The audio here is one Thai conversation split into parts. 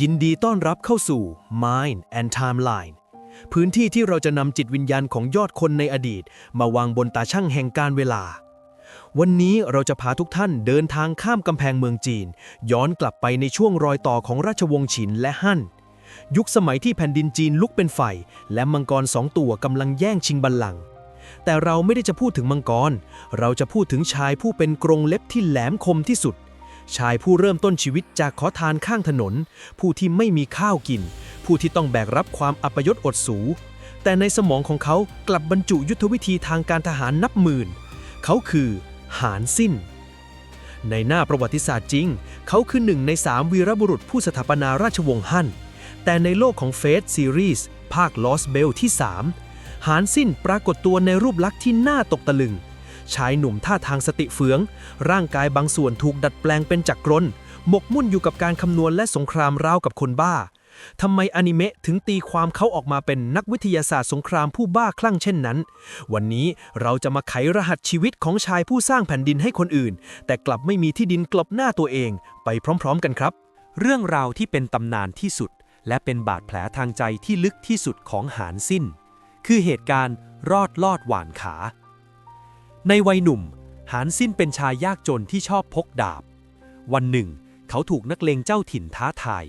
ยินดีต้อนรับเข้าสู่ Mind and Timeline พื้นที่ที่เราจะนำจิตวิญญาณของยอดคนในอดีต มาวางบนตาช่างแห่งการเวลา วันนี้เราจะพาทุกท่านเดินทางข้ามกำแพงเมืองจีน ย้อนกลับไปในช่วงรอยต่อของราชวงศ์ฉินและฮั่น ยุคสมัยที่แผ่นดินจีนลุกเป็นไฟ และมังกรสองตัวกำลังแย่งชิงบัลลังก์แต่เราไม่ได้จะพูดถึงมังกร เราจะพูดถึงชายผู้เป็นกรงเล็บที่แหลมคมที่สุด ชายผู้เริ่มต้นชีวิตจากขอทานข้างถนน ผู้ที่ไม่มีข้าวกิน ผู้ที่ต้องแบกรับความอัปยศอดสู แต่ในสมองของเขากลับบรรจุยุทธวิธีทางการทหารนับหมื่น เขาคือหานสิ้น ในหน้าประวัติศาสตร์จริง เขาคือหนึ่งในสามวีรบุรุษผู้สถาปนาราชวงศ์ฮั่น แต่ในโลกของเฟสซีรีส์ภาค Lost Bell ที่ 3 หานสิ้นปรากฏตัวในรูปลักษณ์ที่น่าตกตะลึง ชายหนุ่มท่าทางสติเฟือง ร่างกายบางส่วนถูกดัดแปลงเป็นจักรกลหมกมุ่นอยู่กับการคำนวณและสงครามราวกับคนบ้าทำไมอนิเมะถึงตีความเขาออกมาเป็นนักวิทยาศาสตร์สงครามผู้บ้าคลั่งเช่นนั้น วันนี้เราจะมาไขรหัสชีวิตของชายผู้สร้างแผ่นดินให้คนอื่น แต่กลับไม่มีที่ดินกลบหน้าตัวเอง ไปพร้อม ๆ กันครับ เรื่องราวที่เป็นตำนานที่สุด และเป็นบาดแผลทางใจที่ลึกที่สุดของหานสิ้น คือเหตุการณ์รอดลอดหว่านขา ในวัยหนุ่ม หานสิ้นเป็นชายยากจนที่ชอบพกดาบ วันหนึ่ง เขาถูกนักเลงเจ้าถิ่นท้าทาย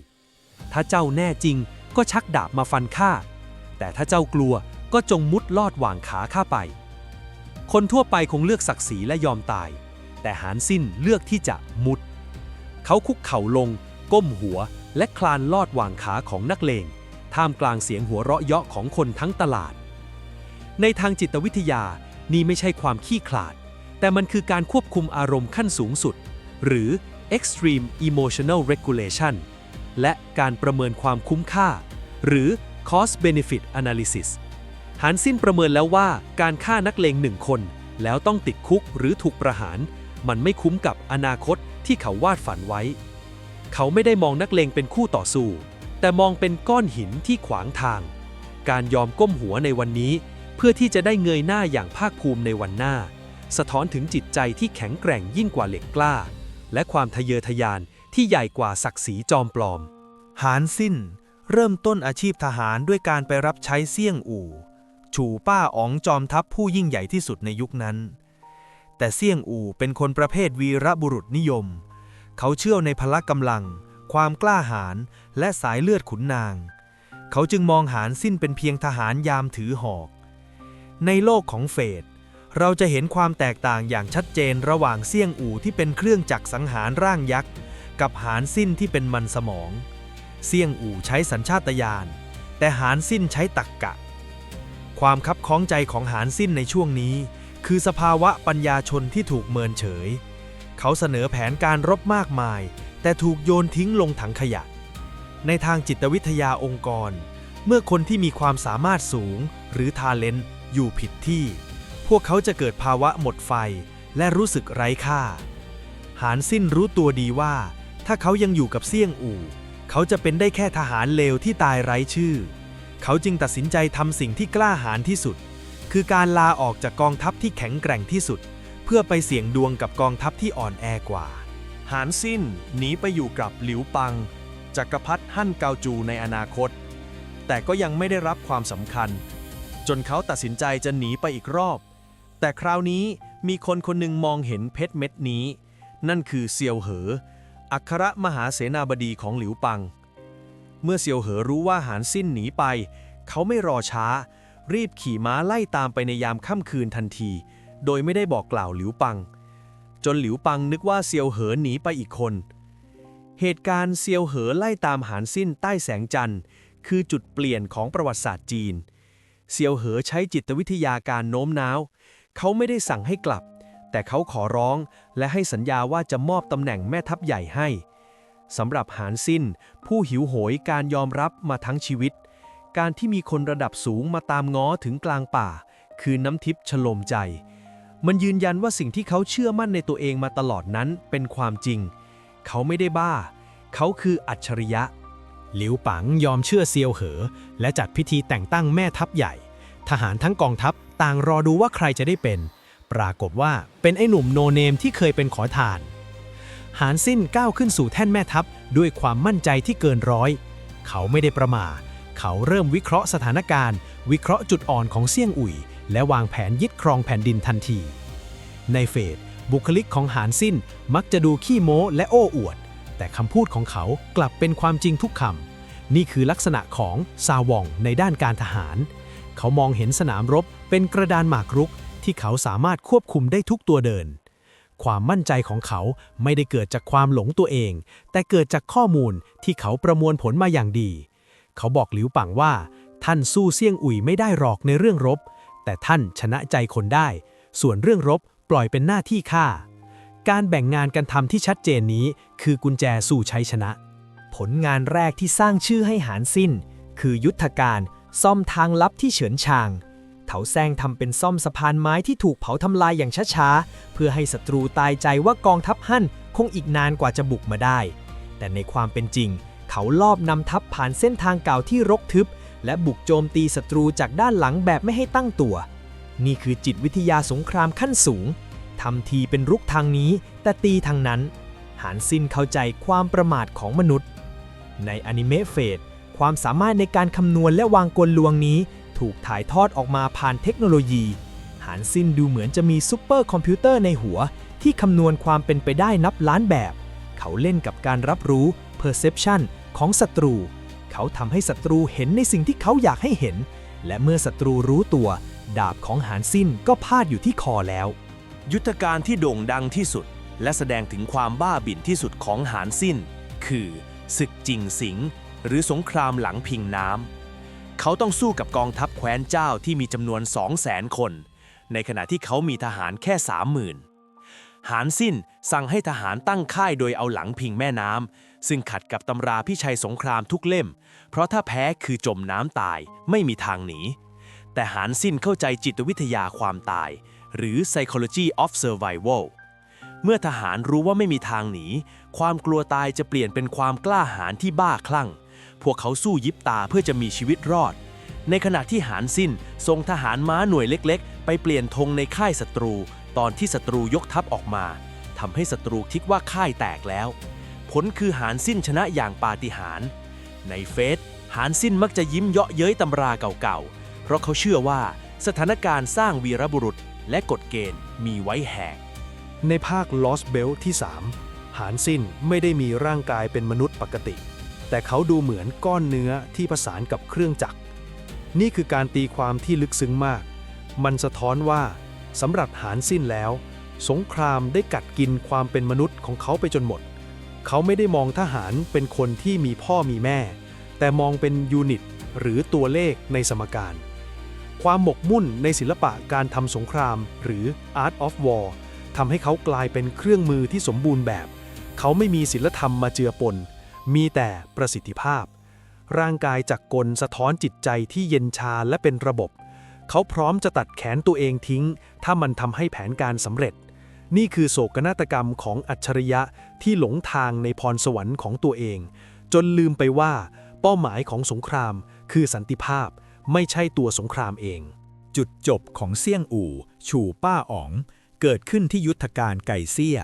ถ้าเจ้าแน่จริงก็ชักดาบมาฟันข้า แต่ถ้าเจ้ากลัวก็จงมุดลอดหว่างขาข้าไป คนทั่วไปคงเลือกศักดิ์ศรีและยอมตาย แต่หานสิ้นเลือกที่จะมุด เขาคุกเข่าลง ก้มหัวและคลานลอดหว่างขาของนักเลง ท่ามกลางเสียงหัวเราะเยาะของคนทั้งตลาด ในทางจิตวิทยา นี่ไม่ใช่ความขี้ขลาด แต่มันคือการควบคุมอารมณ์ขั้นสูงสุด หรือ extreme emotional regulation และการประเมินความคุ้มค่า หรือ cost benefit analysis หานสิ้นประเมินแล้วว่าการฆ่านักเลงหนึ่งคน แล้วต้องติดคุกหรือถูกประหาร มันไม่คุ้มกับอนาคตที่เขาวาดฝันไว้ เขาไม่ได้มองนักเลงเป็นคู่ต่อสู้ แต่มองเป็นก้อนหินที่ขวางทาง การยอมก้มหัวในวันนี้ เพื่อที่จะได้เงยหน้าอย่างภาคภูมิในวันหน้า สะท้อนถึงจิตใจที่แข็งแกร่งยิ่งกว่าเหล็กกล้า และความทะเยอทะยานที่ใหญ่กว่าศักดิ์ศรีจอมปลอม หานสิ้น เริ่มต้นอาชีพทหารด้วยการไปรับใช้เสี่ยงอู่ ฉู่ป้าอ๋องจอมทัพผู้ยิ่งใหญ่ที่สุดในยุคนั้น แต่เสี่ยงอู่เป็นคนประเภทวีรบุรุษนิยม เขาเชื่อในพละกำลัง ความกล้าหาญและสายเลือดขุนนาง เขาจึงมองหานสิ้นเป็นเพียงทหารยามถือหอก ในโลกของเฟดเราจะเห็นความแตกต่างอย่างชัดเจนระหว่างเสี่ยงอู่ที่เป็นเครื่องจักรสังหารร่างยักษ์ กับหานสิ้นที่เป็นมันสมองเสี่ยงอู่ใช้สัญชาตญาณ แต่หานสิ้นใช้ตักกะ ความคับข้องใจของหานสิ้นในช่วงนี้ คือสภาวะปัญญาชนที่ถูกเมินเฉย เขาเสนอแผนการรบมากมาย แต่ถูกโยนทิ้งลงถังขยะ ในทางจิตวิทยาองค์กร เมื่อคนที่มีความสามารถสูงหรือทาเลนต์ อยู่ผิดที่ พวกเขาจะเกิดภาวะหมดไฟและรู้สึกไร้ค่า หานสิ้นรู้ตัวดีว่า ถ้าเขายังอยู่กับเสี่ยงอู่ เขาจะเป็นได้แค่ทหารเลวที่ตายไร้ชื่อ เขาจึงตัดสินใจทำสิ่งที่กล้าหาญที่สุด คือการลาออกจากกองทัพที่แข็งแกร่งที่สุด เพื่อไปเสี่ยงดวงกับกองทัพที่อ่อนแอกว่า หานสิ้นหนีไปอยู่กับหลิวปังจักรพรรดิฮั่นเกาจูในอนาคต แต่ก็ยังไม่ได้รับความสำคัญ จนเขาตัดสินใจจะหนีไปอีกรอบ แต่คราวนี้มีคนคนหนึ่งมองเห็นเพชรเม็ดนี้ นั่นคือเซียวเหอ อัครมหาเสนาบดีของหลิวปัง เมื่อเซียวเหอรู้ว่าหานสิ้นหนีไป เขาไม่รอช้า รีบขี่ม้าไล่ตามไปในยามค่ำคืนทันที โดยไม่ได้บอกกล่าวหลิวปัง จนหลิวปังนึกว่าเซียวเหอหนีไปอีกคน เหตุการณ์เซียวเหอไล่ตามหานสิ้นใต้แสงจันทร์ คือจุดเปลี่ยนของประวัติศาสตร์จีน เซียวเหอใช้จิตวิทยาการโน้มน้าว เขาไม่ได้สั่งให้กลับ แต่เขาขอร้องและให้สัญญาว่าจะมอบตำแหน่งแม่ทัพใหญ่ให้สำหรับหานสิ้น ผู้หิวโหยการยอมรับมาทั้งชีวิต การที่มีคนระดับสูงมาตามง้อถึงกลางป่า คือน้ำทิพย์ฉโลมใจ มันยืนยันว่าสิ่งที่เขาเชื่อมั่นในตัวเองมาตลอดนั้นเป็นความจริง เขาไม่ได้บ้า เขาคืออัจฉริยะ หลิวปังยอมเชื่อเซียวเหอ และจัดพิธีแต่งตั้งแม่ทัพใหญ่ ทหารทั้งกองทัพต่างรอดูว่าใครจะได้เป็น ปรากฏว่าเป็นไอ้หนุ่มโนเนมที่เคยเป็นขอทาน หานสิ้นก้าวขึ้นสู่แท่นแม่ทัพด้วยความมั่นใจที่เกินร้อย เขาไม่ได้ประมา เขาเริ่มวิเคราะห์สถานการณ์ วิเคราะห์จุดอ่อนของเซี่ยงอุ่ยและวางแผนยึดครองแผ่นดินทันที ในเฟสบุคลิกของหานสิ้นมักจะดูขี้โม้และโอ้อวด แต่คำพูดของเขากลับเป็นความจริงทุกคำ นี่คือลักษณะของซาวองในด้านการทหาร เขามองเห็นสนามรบเป็นกระดานหมากรุก ที่เขาสามารถควบคุมได้ทุกตัวเดิน ความมั่นใจของเขาไม่ได้เกิดจากความหลงตัวเอง แต่เกิดจากข้อมูลที่เขาประมวลผลมาอย่างดี เขาบอกหลิวปังว่า ท่านสู้เซี่ยงอุ่ยไม่ได้หรอกในเรื่องรบ แต่ท่านชนะใจคนได้ ส่วนเรื่องรบปล่อยเป็นหน้าที่ข้า การแบ่งงานกันทำที่ชัดเจนนี้คือกุญแจสู่ชัยชนะ ผลงานแรกที่สร้างชื่อให้หานสิ้น คือยุทธการซ่อมทางลับที่เฉินชาง เถาแซงทำเป็นซ่อมสะพานไม้ที่ถูกเผาทำลายอย่างช้าๆ เพื่อให้ศัตรูตายใจว่ากองทัพฮั่นคงอีกนานกว่าจะบุกมาได้ แต่ในความเป็นจริง เขาลอบนำทัพผ่านเส้นทางเก่าที่รกทึบ และบุกโจมตีศัตรูจากด้านหลังแบบไม่ให้ตั้งตัว นี่คือจิตวิทยาสงครามขั้นสูง ทำทีเป็นรุกทางนี้ แต่ตีทางนั้น หานสิ้นเข้าใจความประมาทของมนุษย์ ในอนิเมะเฟสความสามารถในการคำนวณและวางกลลวงนี้ ถูกถ่ายทอดออกมาผ่านเทคโนโลยี หานสิ้นดูเหมือนจะมีซูเปอร์คอมพิวเตอร์ในหัว ที่คำนวณความเป็นไปได้นับล้านแบบ เขาเล่นกับการรับรู้ perception ของศัตรู เขาทำให้ศัตรูเห็นในสิ่งที่เขาอยากให้เห็น และเมื่อศัตรูรู้ตัว ดาบของหานสิ้นก็พาดอยู่ที่คอแล้ว ยุทธการที่โด่งดังที่สุด และแสดงถึงความบ้าบิ่นที่สุดของหานสิ้น คือศึกจิงสิง หรือสงครามหลังพิงน้ำเขาต้องสู้กับกองทัพแคว้นเจ้าที่มีจำนวน 200,000คน ในขณะที่เขามีทหารแค่30,000หานสิ้นสั่งให้ทหารตั้งค่ายโดยเอาหลังพิงแม่น้ำซึ่งขัดกับตำราพิชัยสงครามทุกเล่ม เพราะถ้าแพ้คือจมน้ำตายไม่มีทางหนีแต่หานสิ้นเข้าใจจิตวิทยาความตาย หรือ psychology of survival เมื่อทหารรู้ว่าไม่มีทางหนี ความกลัวตายจะเปลี่ยนเป็นความกล้าหาญที่บ้าคลั่ง พวกเขาสู้ยิบตาเพื่อจะมีชีวิตรอด ในขณะที่หานสิ้นส่งทหารม้าหน่วยเล็ก ๆ ไปเปลี่ยนธงในค่ายศัตรู ตอนที่ศัตรูยกทัพออกมาทำให้ศัตรูคิดว่าค่ายแตกแล้ว ผลคือหานสิ้นชนะอย่างปาฏิหาริย์ในเฟสหานสิ้นมักจะยิ้มเยาะเย้ยตำราเก่าๆ เพราะเขาเชื่อว่าสถานการณ์สร้างวีรบุรุษ และกฎเกณฑ์มีไว้แหก ในภาค Lost Belt ที่ 3 หานสิ้นไม่ได้มีร่างกายเป็นมนุษย์ปกติ แต่เขาดูเหมือนก้อนเนื้อที่ผสานกับเครื่องจักร นี่คือการตีความที่ลึกซึ้งมาก มันสะท้อนว่าสำหรับหานสิ้นแล้ว สงครามได้กัดกินความเป็นมนุษย์ของเขาไปจนหมด เขาไม่ได้มองทหารเป็นคนที่มีพ่อมีแม่ แต่มองเป็นยูนิต หรือตัวเลขในสมการ ความหมกมุ่นในศิลปะการทำสงคราม หรือ Art of War ทำให้เขากลายเป็นเครื่องมือที่สมบูรณ์แบบ เขาไม่มีศิลธรรมมาเจือปน มีแต่ประสิทธิภาพ ร่างกายจากกลสะท้อนจิตใจที่เย็นชาและเป็นระบบ เขาพร้อมจะตัดแขนตัวเองทิ้ง ถ้ามันทำให้แผนการสำเร็จ นี่คือโศกนาฏกรรมของอัจฉริยะที่หลงทางในพรสวรรค์ของตัวเอง จนลืมไปว่า เป้าหมายของสงคราม คือสันติภาพ ไม่ใช่ตัวสงครามเอง จุดจบของเซี่ยงอู่ฉู่ป้าอ๋อง เกิดขึ้นที่ยุทธการไก่เซี่ย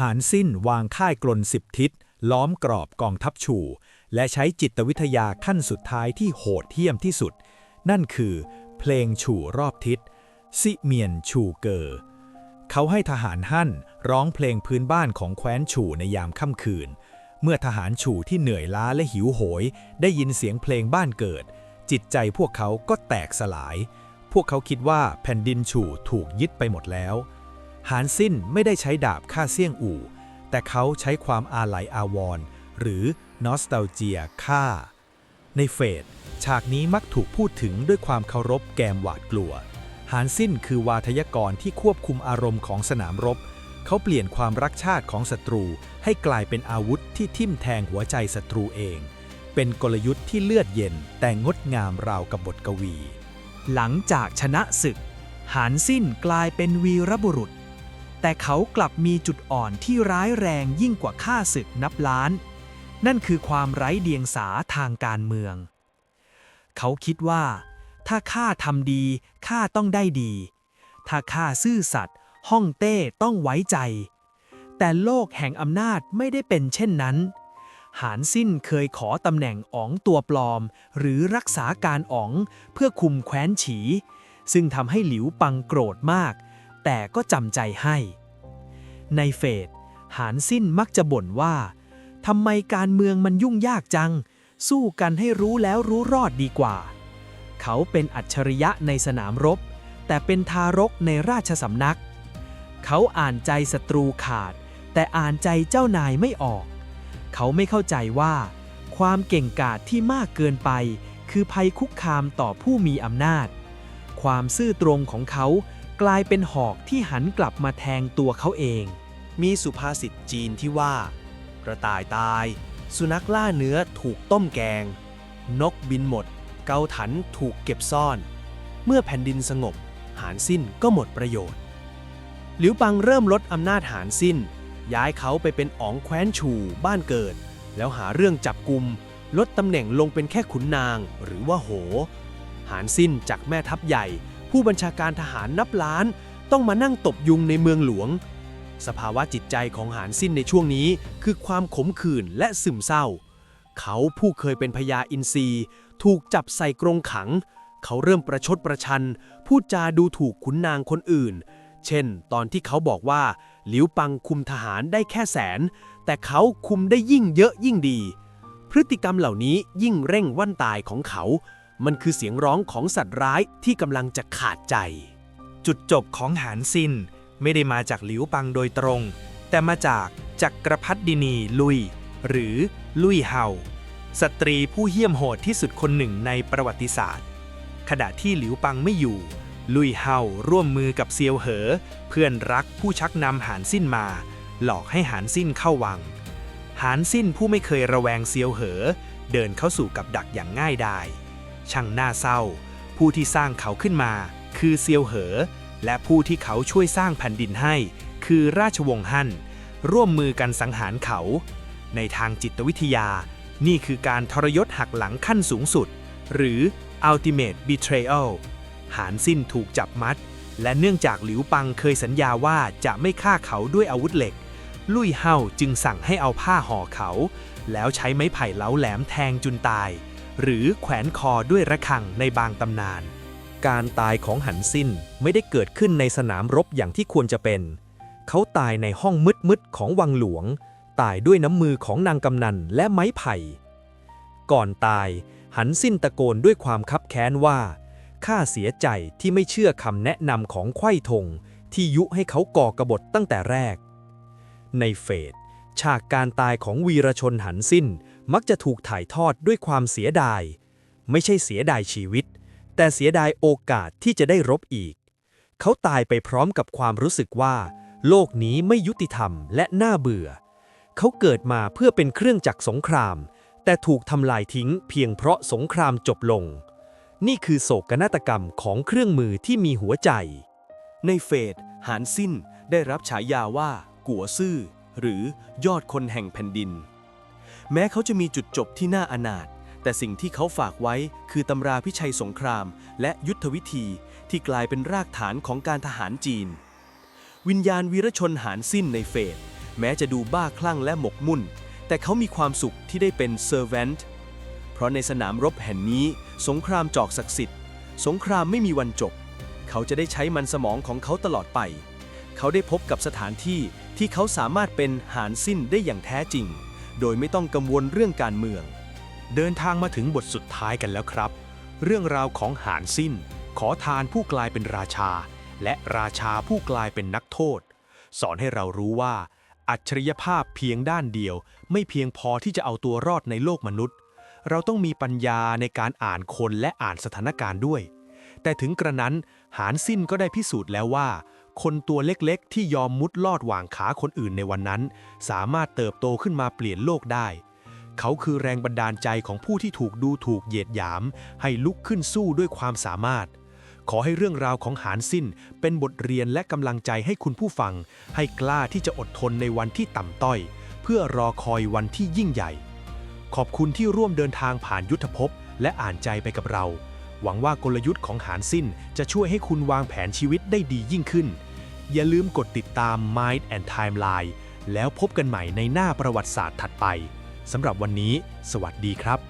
หานสิ้นวางค่ายกลนสิบทิศ ล้อมกรอบกองทัพฉู่และใช้จิตวิทยาขั้นสุดท้ายที่โหดเหี้ยมที่สุด นั่นคือ เพลงฉู่รอบทิศซิเมียนฉู่เกอเขาให้ทหารฮั่นร้องเพลงพื้นบ้านของแคว้นฉูในยามค่ำคืน เมื่อทหารฉูที่เหนื่อยล้าและหิวโหย ได้ยินเสียงเพลงบ้านเกิด จิตใจพวกเขาก็แตกสลาย พวกเขาคิดว่าแผ่นดินฉู่ถูกยึดไปหมดแล้ว หานสิ้นไม่ได้ใช้ดาบฆ่าเซี่ยงอู่ แต่เขาใช้ความอาลัยอาวรณ์หรือนอสต a ลเจียฆ่า ในเฟสฉากนี้มักถูกพูดถึงด้วยความเคารพแกมหวาดกลัว หานสิ้นคือวาทยกรที่ควบคุมอารมณ์ของสนามรบ เขาเปลี่ยนความรักชาติของศัตรูให้กลายเป็นอาวุธที่ทิ่มแทงหัวใจศัตรูเอง เป็นกลยุทธ์ที่เลือดเย็นแต่งดงามราวกับบทกวี หลังจากชนะศึก หานสิ้นกลายเป็นวีรบุรุษ แต่เขากลับมีจุดอ่อนที่ร้ายแรงยิ่งกว่าฆ่าศึกนับล้าน นั่นคือความไร้เดียงสาทางการเมือง เขาคิดว่า ถ้าข้าทำดีข้าต้องได้ดี ถ้าข้าซื่อสัตย์ฮ่องเต้ต้องไว้ใจ แต่โลกแห่งอำนาจไม่ได้เป็นเช่นนั้น หานสิ้นเคยขอตำแหน่งอ๋องตัวปลอม หรือรักษาการอ๋องเพื่อคุมแคว้นฉี ซึ่งทำให้หลิวปังโกรธมาก แต่ก็จำใจให้ ในเฟสหานสิ้นมักจะบ่นว่าทำไมการเมืองมันยุ่งยากจัง สู้กันให้รู้แล้วรู้รอดดีกว่า เขาเป็นอัจฉริยะในสนามรบ แต่เป็นทารกในราชสำนัก เขาอ่านใจศัตรูขาด แต่อ่านใจเจ้านายไม่ออก เขาไม่เข้าใจว่า ความเก่งกาจที่มากเกินไป คือภัยคุกคามต่อผู้มีอำนาจ ความซื่อตรงของเขากลายเป็นหอกที่หันกลับมาแทงตัวเขาเอง มีสุภาษิตจีนที่ว่า กระต่ายตาย สุนัขล่าเนื้อถูกต้มแกง นกบินหมด เกาถันถูกเก็บซ่อน เมื่อแผ่นดินสงบ หานสิ้นก็หมดประโยชน์ หลิวปังเริ่มลดอำนาจหานสิ้น ย้ายเขาไปเป็นอ๋องแคว้นชูบ้านเกิด แล้วหาเรื่องจับกลุ่มลดตำแหน่งลงเป็นแค่ขุนนางหรือว่าโห หานสิ้นจากแม่ทัพใหญ่ ผู้บัญชาการทหารนับล้าน ต้องมานั่งตบยุงในเมืองหลวง สภาวะจิตใจของหานสิ้นในช่วงนี้ คือความขมขื่นและซึมเศร้า เขาผู้เคยเป็นพญาอินทรีถูกจับใส่กรงขัง เขาเริ่มประชดประชัน พูดจาดูถูกขุนนางคนอื่น เช่น ตอนที่เขาบอกว่า หลิวปังคุมทหารได้แค่แสน แต่เขาคุมได้ยิ่งเยอะยิ่งดี พฤติกรรมเหล่านี้ยิ่งเร่งวันตายของเขา มันคือเสียงร้องของสัตว์ร้ายที่กำลังจะขาดใจ จุดจบของหานซินไม่ได้มาจากหลิวปังโดยตรง แต่มาจากจักรพรรดินีลุย หรือลุยเฮาสตรีผู้เหี้ยมโหดที่สุดคนหนึ่งในประวัติศาสตร์ ขณะที่หลิวปังไม่อยู่ ลุยเฮาร่วมมือกับเซียวเหอ เพื่อนรักผู้ชักนำหานสิ้นมา หลอกให้หานสิ้นเข้าวัง หานสิ้นผู้ไม่เคยระแวงเซียวเหอ เดินเข้าสู่กับดักอย่างง่ายดาย ช่างน่าเศร้า ผู้ที่สร้างเขาขึ้นมา คือเซียวเหอ และผู้ที่เขาช่วยสร้างแผ่นดินให้ คือราชวงศ์ฮั่นร่วมมือกันสังหารเขา ในทางจิตวิทยา นี่คือการทรยศหักหลังขั้นสูงสุด หรือ ultimate betrayal หานสิ้นถูกจับมัด และเนื่องจากหลิวปังเคยสัญญาว่าจะไม่ฆ่าเขาด้วยอาวุธเหล็ก ลุยเฮาจึงสั่งให้เอาผ้าห่อเขา แล้วใช้ไม้ไผ่เหลาแหลมแทงจุนตาย หรือแขวนคอด้วยระฆังในบางตำนาน การตายของหันสิ้นไม่ได้เกิดขึ้นในสนามรบอย่างที่ควรจะเป็น เขาตายในห้องมืดๆของวังหลวง ตายด้วยน้ำมือของนางกำนันและไม้ไผ่ ก่อนตายหันสิ้นตะโกนด้วยความคับแค้นว่า ข้าเสียใจที่ไม่เชื่อคำแนะนำของไขว้ธงที่ยุให้เขาก่อกระบฏตั้งแต่แรก ในเฟสฉากการตายของวีรชนหันสิ้นมักจะถูกถ่ายทอดด้วยความเสียดาย ไม่ใช่เสียดายชีวิต แต่เสียดายโอกาสที่จะได้รบอีก เขาตายไปพร้อมกับความรู้สึกว่า โลกนี้ไม่ยุติธรรมและน่าเบื่อ เขาเกิดมาเพื่อเป็นเครื่องจักรสงคราม แต่ถูกทำลายทิ้งเพียงเพราะสงครามจบลง นี่คือโศกนาฏกรรมของเครื่องมือที่มีหัวใจ ในเฟสหานสิ้นได้รับฉายาว่า กัวซื่อ หรือยอดคนแห่งแผ่นดิน แม้เขาจะมีจุดจบที่น่าอนาถแต่สิ่งที่เขาฝากไว้คือตำราพิชัยสงคราม และยุทธวิธีที่กลายเป็นรากฐานของการทหารจีน วิญญาณวีรชนหานสิ้นในเฟสแม้จะดูบ้าคลั่งและหมกมุ่น แต่เขามีความสุขที่ได้เป็นเซอร์แวนต์เพราะในสนามรบแห่งนี้ สงครามจอกศักดิ์สิทธิ์ สงครามไม่มีวันจบ เขาจะได้ใช้มันสมองของเขาตลอดไป เขาได้พบกับสถานที่ที่เขาสามารถเป็นหานสิ้นได้อย่างแท้จริง โดยไม่ต้องกังวลเรื่องการเมือง เดินทางมาถึงบทสุดท้ายกันแล้วครับ เรื่องราวของหานสิ้น ขอทานผู้กลายเป็นราชา และราชาผู้กลายเป็นนักโทษ สอนให้เรารู้ว่า อัจฉริยภาพเพียงด้านเดียว ไม่เพียงพอที่จะเอาตัวรอดในโลกมนุษย์ เราต้องมีปัญญาในการอ่านคนและอ่านสถานการณ์ด้วย แต่ถึงกระนั้นหานสิ้นก็ได้พิสูจน์แล้วว่า คนตัวเล็กๆ ที่ยอมมุดลอดหว่างขาคนอื่นในวันนั้น สามารถเติบโตขึ้นมาเปลี่ยนโลกได้ เขาคือแรงบันดาลใจของผู้ที่ถูกดูถูกเหยียดหยาม ให้ลุกขึ้นสู้ด้วยความสามารถขอให้เรื่องราวของหานสิ้นเป็นบทเรียนและกำลังใจให้คุณผู้ฟัง ให้กล้าที่จะอดทนในวันที่ต่ำต้อย เพื่อรอคอยวันที่ยิ่งใหญ่ ขอบคุณที่ร่วมเดินทางผ่านยุทธภพและอ่านใจไปกับเรา หวังว่ากลยุทธ์ของหานสิ้นจะช่วยให้คุณวางแผนชีวิตได้ดียิ่งขึ้น อย่าลืมกดติดตาม Mind and Timeline แล้วพบกันใหม่ในหน้าประวัติศาสตร์ถัดไปสำหรับวันนี้ สวัสดีครับ